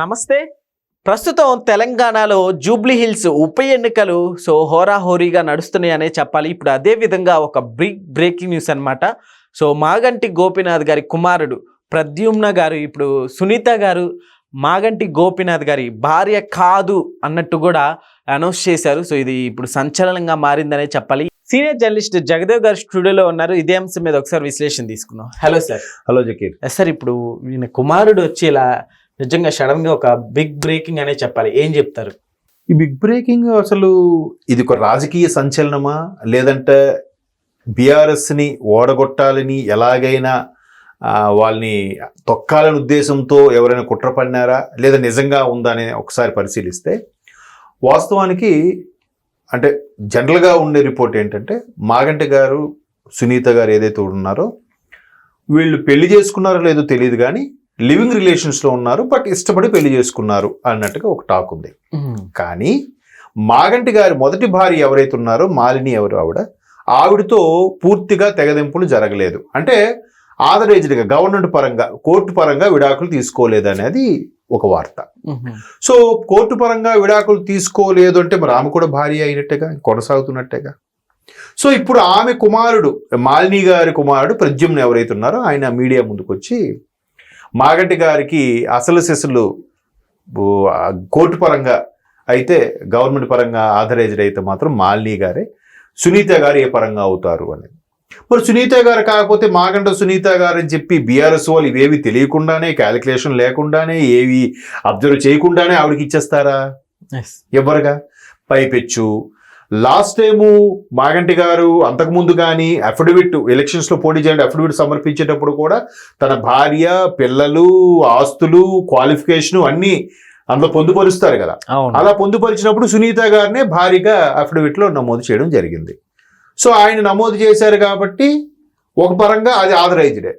నమస్తే. ప్రస్తుతం తెలంగాణలో జూబ్లీ హిల్స్ ఉప ఎన్నికలు సో హోరాహోరీగా నడుస్తున్నాయి అనే చెప్పాలి. ఇప్పుడు అదే విధంగా ఒక బిగ్ బ్రేకింగ్ న్యూస్ అన్నమాట. సో మాగంటి గోపీనాథ్ గారి కుమారుడు ప్రద్యుమ్న గారు ఇప్పుడు సునీత గారు మాగంటి గోపీనాథ్ గారి భార్య కాదు అన్నట్టు కూడా అనౌన్స్ చేశారు. సో ఇది ఇప్పుడు సంచలనంగా మారిందనే చెప్పాలి. సీనియర్ జర్నలిస్ట్ జగదేవ్ గారు స్టూడియోలో ఉన్నారు. ఇదే అంశం మీద ఒకసారి విశ్లేషణ తీసుకుందాం. Hello sir. Hello Zakir. Sir ఇప్పుడు ఈయన కుమారుడు వచ్చి ఇలా నిజంగా సడన్గా ఒక బిగ్ బ్రేకింగ్ అనే చెప్పాలి. ఏం చెప్తారు? ఈ బిగ్ బ్రేకింగ్ అసలు ఇది ఒక రాజకీయ సంచలనమా? లేదంటే బీఆర్ఎస్ని ఓడగొట్టాలని ఎలాగైనా వాళ్ళని తొక్కాలని ఉద్దేశంతో ఎవరైనా కుట్ర పడినారా? లేదా నిజంగా ఉందా ఒకసారి పరిశీలిస్తే వాస్తవానికి అంటే జనరల్గా ఉండే రిపోర్ట్ ఏంటంటే మాగంటి గారు సునీత గారు ఏదైతే ఉన్నారో వీళ్ళు పెళ్ళి చేసుకున్నారో లేదో తెలియదు కానీ లివింగ్ రిలేషన్స్లో ఉన్నారు బట్ ఇష్టపడి పెళ్ళి చేసుకున్నారు అన్నట్టుగా ఒక టాక్ ఉంది. కానీ మాగంటి గారి మొదటి భార్య ఎవరైతే ఉన్నారో మాలిని ఎవరు ఆవిడ ఆవిడతో పూర్తిగా తెగదెంపులు జరగలేదు. అంటే ఆథరైజ్డ్గా గవర్నమెంట్ పరంగా కోర్టు పరంగా విడాకులు తీసుకోలేదు అనేది ఒక వార్త. సో కోర్టు పరంగా విడాకులు తీసుకోలేదు అంటే మరి ఆమె కూడా భార్య అయినట్టేగా కొనసాగుతున్నట్టేగా? సో ఇప్పుడు ఆమె కుమారుడు మాలిని గారి కుమారుడు ప్రద్యుమ్న ఎవరైతే ఉన్నారో ఆయన మీడియా ముందుకు వచ్చి మాగంటి గారికి అసలు ఆ కోర్టు పరంగా అయితే గవర్నమెంట్ పరంగా ఆథరైజ్డ్ అయితే మాత్రం మాలిని గారే. సునీత గారు ఏ పరంగా అవుతారు అనేది. మరి సునీత గారు కాకపోతే మాగంట సునీత గారు అని చెప్పి బీఆర్ఎస్ వాళ్ళు ఇవేవి తెలియకుండానే క్యాలిక్యులేషన్ లేకుండానే ఏవి అబ్జర్వ్ చేయకుండానే ఆవిడకి ఇచ్చేస్తారా? ఎవరుగా పైపెచ్చు లాస్ట్ టైము మాగంటి గారు అంతకుముందు కానీ అఫిడవిట్ ఎలక్షన్స్లో పోటీ చేయండి అఫిడవిట్ సమర్పించేటప్పుడు కూడా తన భార్య పిల్లలు ఆస్తులు క్వాలిఫికేషన్ అన్నీ అందులో పొందుపరుస్తారు కదా. అలా పొందుపరిచినప్పుడు సునీత గారినే భారీగా అఫిడవిట్లో నమోదు చేయడం జరిగింది. సో ఆయన నమోదు చేశారు కాబట్టి ఒక పరంగా అది ఆథరైజ్డే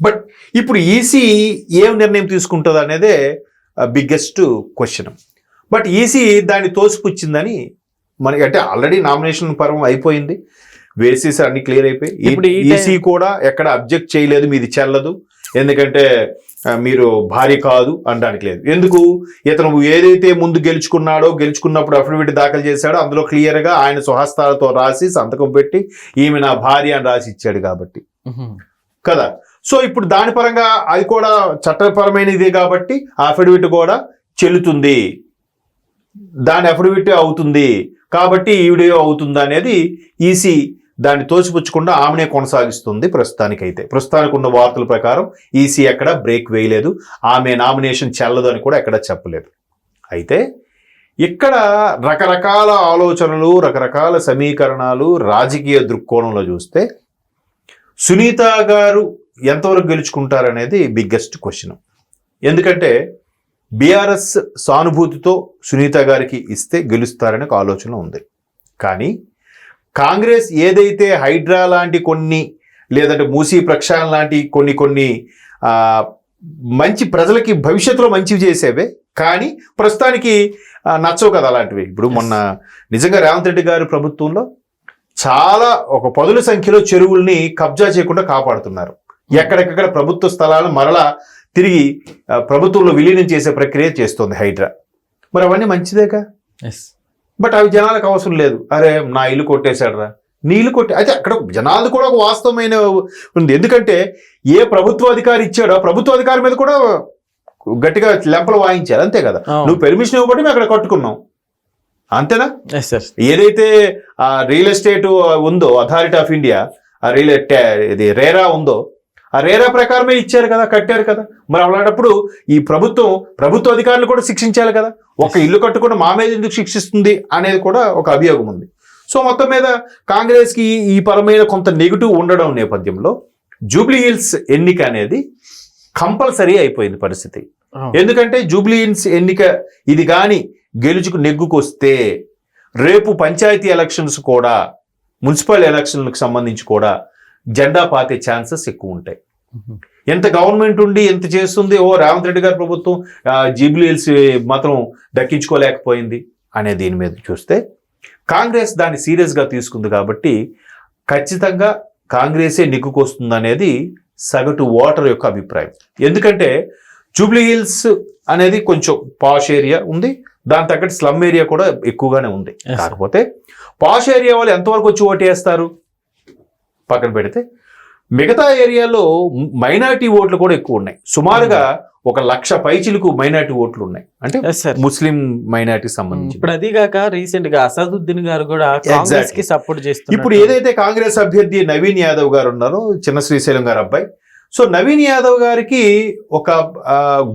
బట్ ఇప్పుడు ఈసీ ఏం నిర్ణయం తీసుకుంటుంది అనేదే బిగ్గెస్ట్ క్వశ్చన్ బట్ ఈసీ దాన్ని తోసిపుచ్చిందని మనకి అంటే ఆల్రెడీ నామినేషన్ పర్వం అయిపోయింది. వేసేసి అన్ని క్లియర్ అయిపోయి. ఈసీ కూడా ఎక్కడ అబ్జెక్ట్ చేయలేదు మీది చెల్లదు. ఎందుకంటే మీరు భార్య కాదు అనడానికి లేదు. ఎందుకు? ఇతను ఏదైతే ముందు గెలుచుకున్నాడో గెలుచుకున్నప్పుడు అఫిడవిట్ దాఖలు చేశాడో అందులో క్లియర్గా ఆయన స్వహస్తాలతో రాసి సంతకం పెట్టి ఈమె నా భార్య అని రాసి ఇచ్చాడు కాబట్టి. కదా? సో ఇప్పుడు దాని పరంగా అది కూడా చట్టపరమైనదే కాబట్టి అఫిడవిట్ కూడా చెల్లుతుంది. దాని అఫిడవిట్ అవుతుంది. కాబట్టి ఈవిడే అవుతుంది అనేది ఈసీ దాన్ని తోసిపుచ్చకుండా ఆమెనే కొనసాగిస్తుంది ప్రస్తుతానికైతే. ప్రస్తుతానికి ఉన్న వార్తల ప్రకారం ఈసీ ఎక్కడ బ్రేక్ వేయలేదు. ఆమె నామినేషన్ చెల్లదు అని కూడా ఎక్కడ చెప్పలేదు. అయితే ఇక్కడ రకరకాల ఆలోచనలు రకరకాల సమీకరణాలు రాజకీయ దృక్కోణంలో చూస్తే సునీత గారు ఎంతవరకు గెలుచుకుంటారనేది బిగ్గెస్ట్ క్వశ్చన్ ఎందుకంటే బీఆర్ఎస్ సానుభూతితో సునీత గారికి ఇస్తే గెలుస్తారనే ఒక ఆలోచన ఉంది. కానీ కాంగ్రెస్ ఏదైతే హైడ్రా లాంటి కొన్ని లేదంటే మూసీ ప్రక్షాళన లాంటి కొన్ని కొన్ని మంచి ప్రజలకి భవిష్యత్తులో మంచివి చేసేవే. కానీ ప్రస్తుతానికి నచ్చవు కదా అలాంటివి. ఇప్పుడు మొన్న నిజంగా రేవంత్ రెడ్డి గారి ప్రభుత్వంలో చాలా ఒక పదుల సంఖ్యలో చెరువుల్ని కబ్జా చేయకుండా కాపాడుతున్నారు. ఎక్కడెక్కడ ప్రభుత్వ స్థలాలను మరలా తిరిగి ప్రభుత్వంలో విలీనం చేసే ప్రక్రియ చేస్తుంది హైడ్రా. మరి అవన్నీ మంచిదేగా? బట్ అవి జనాలకు అవసరం లేదు. అరే నా ఇల్లు కొట్టేశాడరా. నీ ఇల్లు కొట్టే అయితే అక్కడ జనాలు కూడా ఒక వాస్తవమైన ఉంది. ఎందుకంటే ఏ ప్రభుత్వ అధికారి ఇచ్చాడో ప్రభుత్వ అధికారి మీద కూడా గట్టిగా లెంపలు వాయించారు. అంతే కదా? నువ్వు పెర్మిషన్ ఇవ్వబట్టి మేము అక్కడ కట్టుకున్నాం. అంతేనా? ఏదైతే ఆ రియల్ ఎస్టేట్ ఉందో అథారిటీ ఆఫ్ ఇండియా ఆ రియల్ ఇది రేరా ఉందో ఆ రేరా ప్రకారమే ఇచ్చారు కదా కట్టారు కదా. మరి అలాంటప్పుడు ఈ ప్రభుత్వం ప్రభుత్వ అధికారులు కూడా శిక్షించాలి కదా. ఒక ఇల్లు కట్టుకున్న మా మీద ఎందుకు శిక్షిస్తుంది అనేది కూడా ఒక అభియోగం ఉంది. సో మొత్తం మీద కాంగ్రెస్కి ఈ పరమైన కొంత నెగిటివ్ ఉండడం నేపథ్యంలో జూబ్లీ హిల్స్ ఎన్నిక అనేది కంపల్సరీ అయిపోయింది పరిస్థితి. ఎందుకంటే జూబ్లీ హిల్స్ ఎన్నిక ఇది కానీ గెలుచుకు నెగ్గుకొస్తే రేపు పంచాయతీ ఎలక్షన్స్ కూడా మున్సిపల్ ఎలక్షన్లకు సంబంధించి కూడా జెండా పాతే ఛాన్సెస్ ఎక్కువ ఉంటాయి ఎంత గవర్నమెంట్ ఉండి ఎంత చేస్తుంది? ఓ రేవంత్ రెడ్డి గారి ప్రభుత్వం హిల్స్ మాత్రం దక్కించుకోలేకపోయింది అనే దీని మీద చూస్తే కాంగ్రెస్ దాన్ని సీరియస్గా తీసుకుంది కాబట్టి ఖచ్చితంగా కాంగ్రెసే నెగ్గుకొస్తుంది అనేది సగటు ఓటర్ యొక్క అభిప్రాయం. ఎందుకంటే జూబ్లీ హిల్స్ అనేది కొంచెం పాష్ ఏరియా ఉంది. దాని తగ్గట్టు స్లమ్ ఏరియా కూడా ఎక్కువగానే ఉంది. కాకపోతే పాష్ ఏరియా వాళ్ళు ఎంతవరకు వచ్చి ఓటు వేస్తారు? పక్కన పెడితే మిగతా ఏరియాలో మైనారిటీ ఓట్లు కూడా ఎక్కువ ఉన్నాయి. సుమారుగా ఒక లక్ష పైచిలకు మైనారిటీ ఓట్లు ఉన్నాయి. అంటే ముస్లిం మైనారిటీ సంబంధించి. ఇప్పుడు అది కాక రీసెంట్గా అసదుద్దీన్ గారు కూడా కాంగ్రెస్కి సపోర్ట్ చేస్తున్నారు ఇప్పుడు ఏదైతే కాంగ్రెస్ అభ్యర్థి నవీన్ యాదవ్ గారు ఉన్నారో చిన్న శ్రీశైలం గారు అబ్బాయి. సో నవీన్ యాదవ్ గారికి ఒక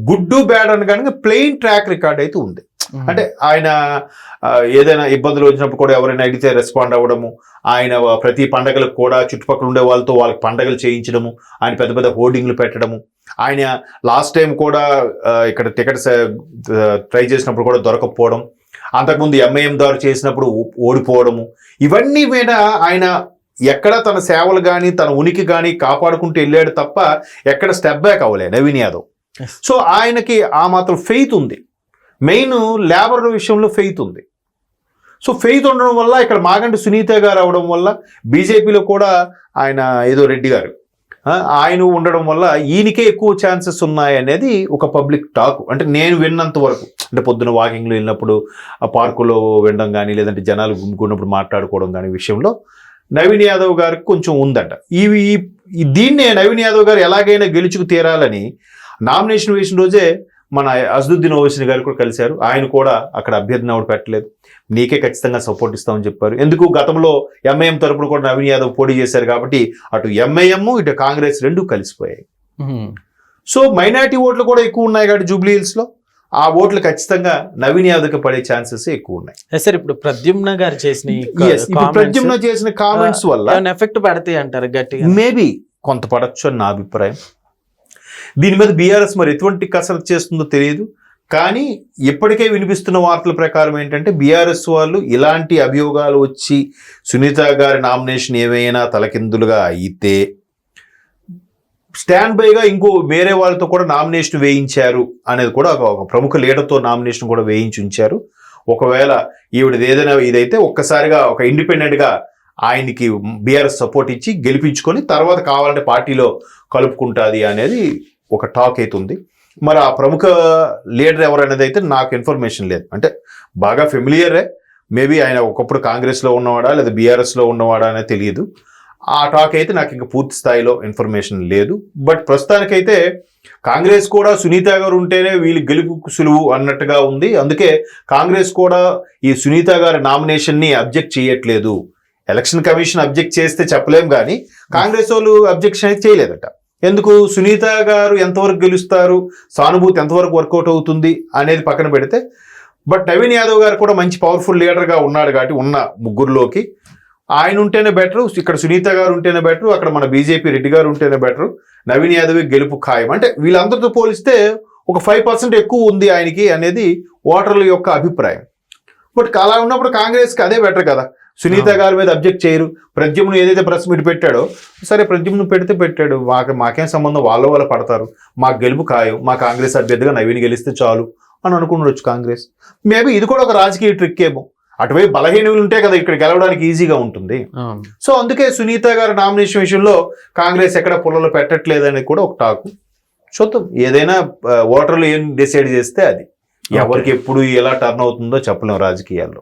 గుడ్డు బ్యాడ్ అని కనుక ప్లెయిన్ ట్రాక్ రికార్డ్ అయితే ఉంది. అంటే ఆయన ఏదైనా ఇబ్బందులు వచ్చినప్పుడు కూడా ఎవరైనా అడిగితే రెస్పాండ్ అవ్వడము ఆయన ప్రతి పండగలకు కూడా చుట్టుపక్కల ఉండే వాళ్ళతో వాళ్ళకి పండగలు చేయించడము ఆయన పెద్ద పెద్ద హోర్డింగ్లు పెట్టడము. ఆయన లాస్ట్ టైం కూడా ఇక్కడ టికెట్స్ ట్రై చేసినప్పుడు కూడా దొరకకపోవడం అంతకుముందు ఎంఐఎం దారు చేసినప్పుడు ఓడిపోవడము. ఇవన్నీ మీద ఆయన ఎక్కడ తన సేవలు కానీ తన ఉనికి కానీ కాపాడుకుంటూ వెళ్ళాడు తప్ప ఎక్కడ స్టెప్ బ్యాక్ అవ్వలే నవీన్ యాదవ్. సో ఆయనకి ఆ మాత్రం ఫెయిత్ ఉంది. మెయిన్ లేబర్ విషయంలో ఫెయిత్ ఉంది. సో ఫెయిత్ ఉండడం వల్ల ఇక్కడ మాగంటి సునీత గారు అవడం వల్ల బీజేపీలో కూడా ఆయన ఏదో రెడ్డి గారు. ఆయన ఉండడం వల్ల ఈయనకే ఎక్కువ ఛాన్సెస్ ఉన్నాయి అనేది ఒక పబ్లిక్ టాక్. అంటే నేను విన్నంత వరకు అంటే పొద్దున వాకింగ్లో వెళ్ళినప్పుడు ఆ పార్కులో వినడం కానీ లేదంటే జనాలు గుమ్ముకున్నప్పుడు మాట్లాడుకోవడం కానీ విషయంలో నవీన్ యాదవ్ గారికి కొంచెం ఉందట. ఇవి దీన్నే నవీన్ యాదవ్ గారు ఎలాగైనా గెలుచుకు తీరాలని నామినేషన్ వేసిన రోజే మన అజదుద్దీన్ ఓవైసీ గారు కూడా కలిశారు. ఆయన కూడా అక్కడ అభ్యర్థిని ఆవిడ పెట్టలేదు. నీకే ఖచ్చితంగా సపోర్ట్ ఇస్తామని చెప్పారు. ఎందుకు? గతంలో ఎంఐఎం తరపున కూడా నవీన్ యాదవ్ పోటీ చేశారు కాబట్టి అటు ఎంఐఎం ఇటు కాంగ్రెస్ రెండు కలిసిపోయాయి. సో మైనారిటీ ఓట్లు కూడా ఎక్కువ ఉన్నాయి కాబట్టి జూబ్లీ హిల్స్లో ఆ ఓట్లు ఖచ్చితంగా నవీన్ యాదవ్కి పడే ఛాన్సెస్ ఎక్కువ ఉన్నాయి. సార్ ఇప్పుడు ప్రద్యుమ్న గారు చేసిన ప్రద్యుమ్న చేసిన కామెంట్స్ వల్ల ఎఫెక్ట్ పడతాయి అంటారు గట్టిగా మేబీ కొంత పడచ్చు అని నా అభిప్రాయం. దీని మీద బీఆర్ఎస్ మరి ఎటువంటి కసరత్తు చేస్తుందో తెలియదు. కానీ ఇప్పటికే వినిపిస్తున్న వార్తల ప్రకారం ఏంటంటే బీఆర్ఎస్ వాళ్ళు ఇలాంటి అభియోగాలు వచ్చి సునీత గారి నామినేషన్ ఏవైనా తలకిందులుగా అయితే స్టాండ్ బైగా ఇంకో వేరే వాళ్ళతో కూడా నామినేషన్ వేయించారు అనేది కూడా ఒక ఒక ప్రముఖ లీడర్తో నామినేషన్ కూడా వేయించి ఉంచారు. ఒకవేళ ఈవిడది ఏదైనా ఇదైతే ఒక్కసారిగా ఒక ఇండిపెండెంట్గా ఆయనకి బీఆర్ఎస్ సపోర్ట్ ఇచ్చి గెలిపించుకొని తర్వాత కావాలంటే పార్టీలో కలుపుకుంటుంది అనేది ఒక టాక్ అవుతుంది మరి ఆ ప్రముఖ లీడర్ ఎవరనేది అయితే నాకు ఇన్ఫర్మేషన్ లేదు. అంటే బాగా ఫెమిలియరే మేబీ ఆయన ఒకప్పుడు కాంగ్రెస్లో ఉన్నవాడా లేదా బీఆర్ఎస్లో ఉన్నవాడా అనేది తెలియదు. ఆ టాక్ అయితే నాకు ఇంకా పూర్తి స్థాయిలో ఇన్ఫర్మేషన్ లేదు. బట్ ప్రస్తుతానికైతే కాంగ్రెస్ కూడా సునీత గారు ఉంటేనే వీళ్ళు గెలుపు సులువు అన్నట్టుగా ఉంది. అందుకే కాంగ్రెస్ కూడా ఈ సునీత గారి నామినేషన్ని అబ్జెక్ట్ చేయట్లేదు. ఎలక్షన్ కమిషన్ అబ్జెక్ట్ చేస్తే చెప్పలేం కానీ కాంగ్రెస్ వాళ్ళు అబ్జెక్షన్ అయితే చేయలేదట. ఎందుకు? సునీత గారు ఎంతవరకు గెలుస్తారు? సానుభూతి ఎంతవరకు వర్కౌట్ అవుతుంది అనేది పక్కన పెడితే బట్ నవీన్ యాదవ్ గారు కూడా మంచి పవర్ఫుల్ లీడర్గా ఉన్నాడు కాబట్టి ఉన్న ముగ్గురులోకి. ఆయన ఉంటేనే బెటర్ ఇక్కడ సునీత గారు ఉంటేనే బెటర్ అక్కడ మన బీజేపీ రెడ్డి గారు ఉంటేనే బెటర్ నవీన్ యాదవ్ గెలుపు ఖాయం. అంటే వీళ్ళందరితో పోలిస్తే ఒక ఫైవ్ పర్సెంట్ ఎక్కువ ఉంది ఆయనకి అనేది ఓటర్ల యొక్క అభిప్రాయం. బట్ అలా ఉన్నప్పుడు కాంగ్రెస్కి అదే బెటర్ కదా. సునీత గారి మీద అబ్జెక్ట్ చేయరు. ప్రద్యుమ్ను ఏదైతే ప్రెస్ మీట్ పెట్టాడో సరే ప్రద్యుమ్ను పెడితే పెట్టాడు. మాకు మాకేం సంబంధం? వాళ్ళ వాళ్ళ పడతారు. మాకు గెలుపు ఖాయం. మా కాంగ్రెస్ అభ్యర్థిగా నవీన్ గెలిస్తే చాలు అని అనుకుండొచ్చు కాంగ్రెస్. మేబీ ఇది కూడా ఒక రాజకీయ ట్రిక్ ఏమో. అటువైపు బలహీనలు ఉంటే కదా ఇక్కడ గెలవడానికి ఈజీగా ఉంటుంది. సో అందుకే సునీత గారి నామినేషన్ విషయంలో కాంగ్రెస్ ఎక్కడ పొలలో పెట్టట్లేదని కూడా ఒక టాకు చూద్దాం. ఏదైనా ఓటర్లు ఏం డిసైడ్ చేస్తే అది. ఎవరికి ఎప్పుడు ఎలా టర్న్ అవుతుందో చెప్పలేం రాజకీయాల్లో.